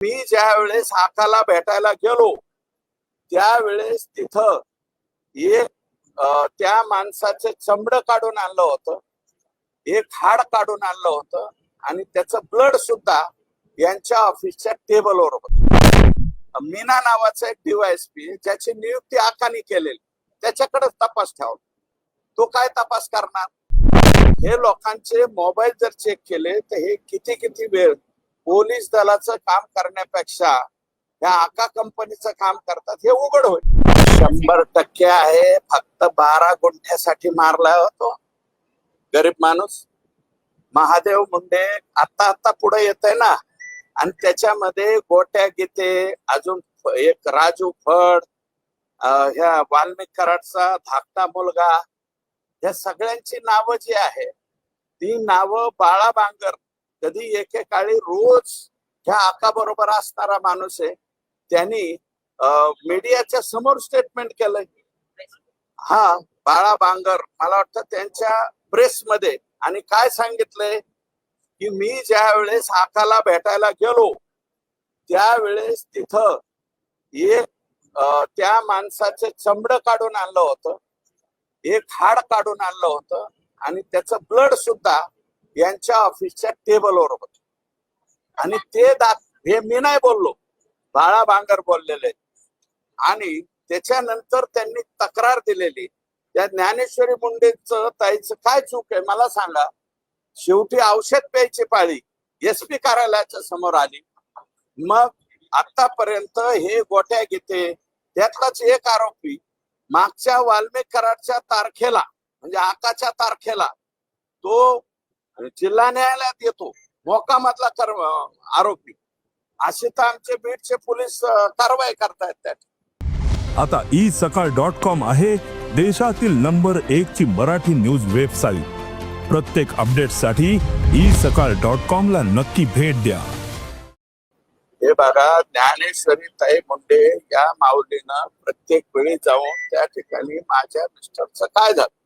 मी ज्या वेळेस आकाला भेटायला गेलो त्यावेळेस तिथं एक त्या माणसाचं चमड काढून आणलं होतं एक हाड काढून आणलं होतं आणि त्याचं ब्लड सुद्धा यांच्या ऑफिसच्या टेबलवर होत. मीना नावाचा एक डीवायएसपी ज्याची नियुक्ती आकानी केलेली त्याच्याकडे तपास ठेवला. तो काय तपास करणार? हे लोकांचे मोबाईल जर चेक केले तर हे किती किती वेळ पोलीस दलाचं काम करण्यापेक्षा ह्या आका कंपनीचं काम करतात हे उघड होईल. शंभर टक्के आहे फक्त बारा गुंठ्यासाठी मारला होतो. गरीब माणूस. महादेव मुंडे आता आता पुढे येत आहे ना. आणि त्याच्यामध्ये गोट्या गीते अजून एक राजू फड ह्या वाल्मिक कराडचा धाकटा मुलगा. या सगळ्यांची नावं जी आहे ती नावं बाळा बांगर कधी एकेकाळी रोज ह्या आका बरोबर असणारा माणूस आहे त्यांनी मीडियाच्या समोर स्टेटमेंट केलंय. हा बाळा बांगर मला वाटतं त्यांच्या प्रेसमध्ये आणि काय सांगितलंय? की मी ज्या वेळेस आकाला भेटायला गेलो त्यावेळेस तिथं एक त्या माणसाचं चमड काढून आणलं होतं. एक हाड काढून आणलं होतं. आणि त्याचं ब्लड सुद्धा यांच्या ऑफिसच्या टेबलवर होत. आणि ते दाख हे मी नाही बोललो. बाळा भांगर बोललेले आणि त्याच्यानंतर त्यांनी तक्रार दिलेली. त्या ज्ञानेश्वरी मुंडेच ताईचं काय चूक आहे मला सांगा. शेवटी औषध प्यायची पाळी एस पी कार्यालयाच्या समोर आली. मग आतापर्यंत हे गोट्या घेते. त्यातलाच एक आरोपी मागच्या वाल्मिक कराडच्या तारखेला म्हणजे आकाच्या तारखेला तो जिल्हा न्यायालयात येतो. मोकामधला कर आरोपी. असे तर आमचे बीडचे पोलीस कारवाई करतायत त्यात आता ई सकाळ डॉट कॉम आहे देशातील नंबर एक ची मराठी न्यूज वेबसाईट. प्रत्येक अपडेटसाठी ई सकाळ डॉट कॉम ला नक्की भेट द्या. हे बघा ज्ञानेश्वरी ताई मुंडे या माऊलीनं प्रत्येक वेळी जाऊन त्या ठिकाणी माझ्या मिस्टरचं काय झालं?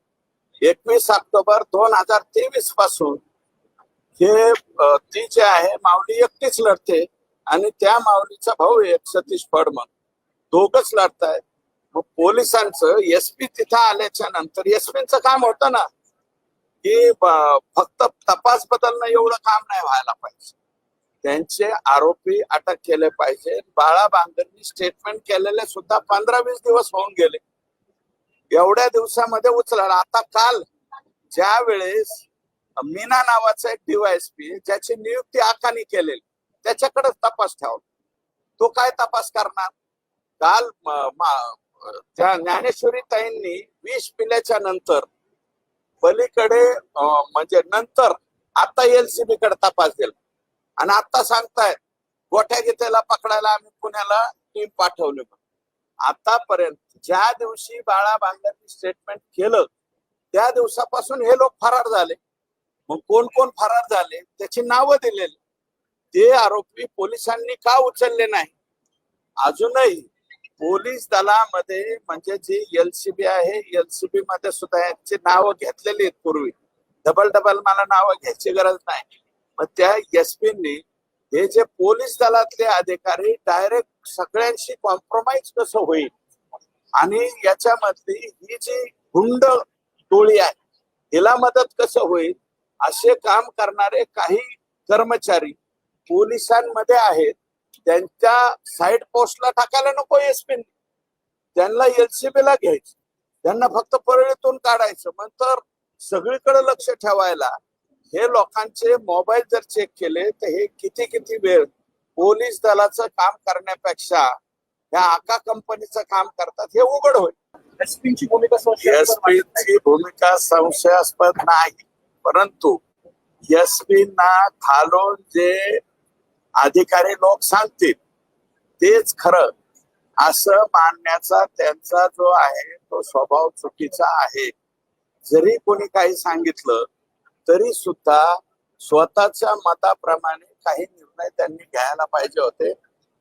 एकवीस ऑक्टोबर दोन हजार तेवीसपासून हे ती जे आहे माऊली एकटीच लढते आणि त्या माऊलीचा भाऊ एक सतीश फडमन दोघच लढतायत. मग पोलिसांचं एसपी तिथं आल्याच्यानंतर एसपीचं काम होतं ना की फक्त तपास बदलणं एवढं काम नाही व्हायला पाहिजे. त्यांचे आरोपी अटक केले पाहिजे. बाळा बांगरनी स्टेटमेंट केलेले सुद्धा पंधरा वीस दिवस होऊन गेले. एवढ्या दिवसामध्ये उचला आता काल ज्या वेळेस मीना नावाचा एक डीवायएसपी ज्याची नियुक्ती आखानी केलेली त्याच्याकडे तपास ठेवला. तो काय तपास करणार? काल त्या ज्ञानेश्वरी ताईंनी विष पिल्याच्या नंतर पलीकडे म्हणजे नंतर आता एलसीबी कडे तपास दिला. आणि आता सांगतायत गोठ्या गीतेला पकडायला आम्ही पुण्याला टीम पाठवली म्हणून. आतापर्यंत ज्या दिवशी बाळा बांगरनी स्टेटमेंट केलं त्या दिवसापासून हे लोक फरार झाले. मग कोण कोण फरार झाले त्याची नावं दिलेली. ते आरोपी पोलिसांनी का उचलले नाही? अजूनही पोलीस दलामध्ये म्हणजे जी एलसीबी आहे एलसीबी मध्ये सुद्धा यांची नावं घेतलेली आहेत पूर्वी. डबल डबल मला नावं घ्यायची गरज नाही. मग त्या एसपींनी हे जे पोलीस दलातले अधिकारी डायरेक्ट सगळ्यांशी कॉम्प्रोमाइज कसं होईल? आणि याच्यामधली ही जी गुंड टोळी आहे हिला मदत कसं होईल? असे काम करणारे काही कर्मचारी पोलिसांमध्ये आहेत. त्यांच्या साईड पोस्टला टाकायला नको एसपी त्यांना एलसीबी ला घ्यायचं. त्यांना फक्त परळीतून काढायचं. मग तर सगळीकडे लक्ष ठेवायला हे लोकांचे मोबाईल जर चेक केले तर हे किती किती वेळ पोलीस दलाचं काम करण्यापेक्षा ह्या आका कंपनीचं काम करतात हे उघड होईल. एसपीची भूमिका. एसपीची भूमिका संशयास्पद नाही परंतु एसपीना खालून जे अधिकारी लोक सांगतील तेच खरं. असं मानण्याचा त्यांचा जो आहे तो स्वभाव चुकीचा आहे. जरी कोणी काही सांगितलं तरी सुद्धा स्वतःच्या मताप्रमाणे काही निर्णय त्यांनी घ्यायला पाहिजे होते.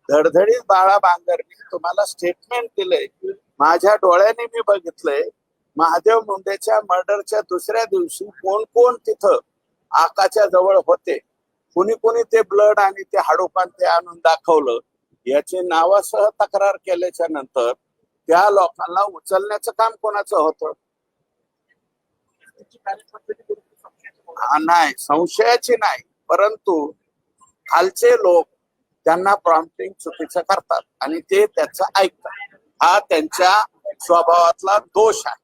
धडधडीत बाळा बांगरनी तुम्हाला स्टेटमेंट दिलंय. माझ्या डोळ्याने मी बघितलंय महादेव मुंडेच्या मर्डरच्या दुसऱ्या दिवशी कोण कोण तिथं आकाच्या जवळ होते. कुणी कुणी ते ब्लड आणि ते हाडोपान ते आणून दाखवलं. याची नावासह तक्रार केल्याच्यानंतर त्या लोकांना उचलण्याचं काम कोणाचं होतं? नाही संशयाची नाही. परंतु खालचे लोक त्यांना प्रॉम्प्टिंग चुकीचं करतात आणि ते त्याचं ऐकतात. हा त्यांच्या स्वभावातला दोष आहे.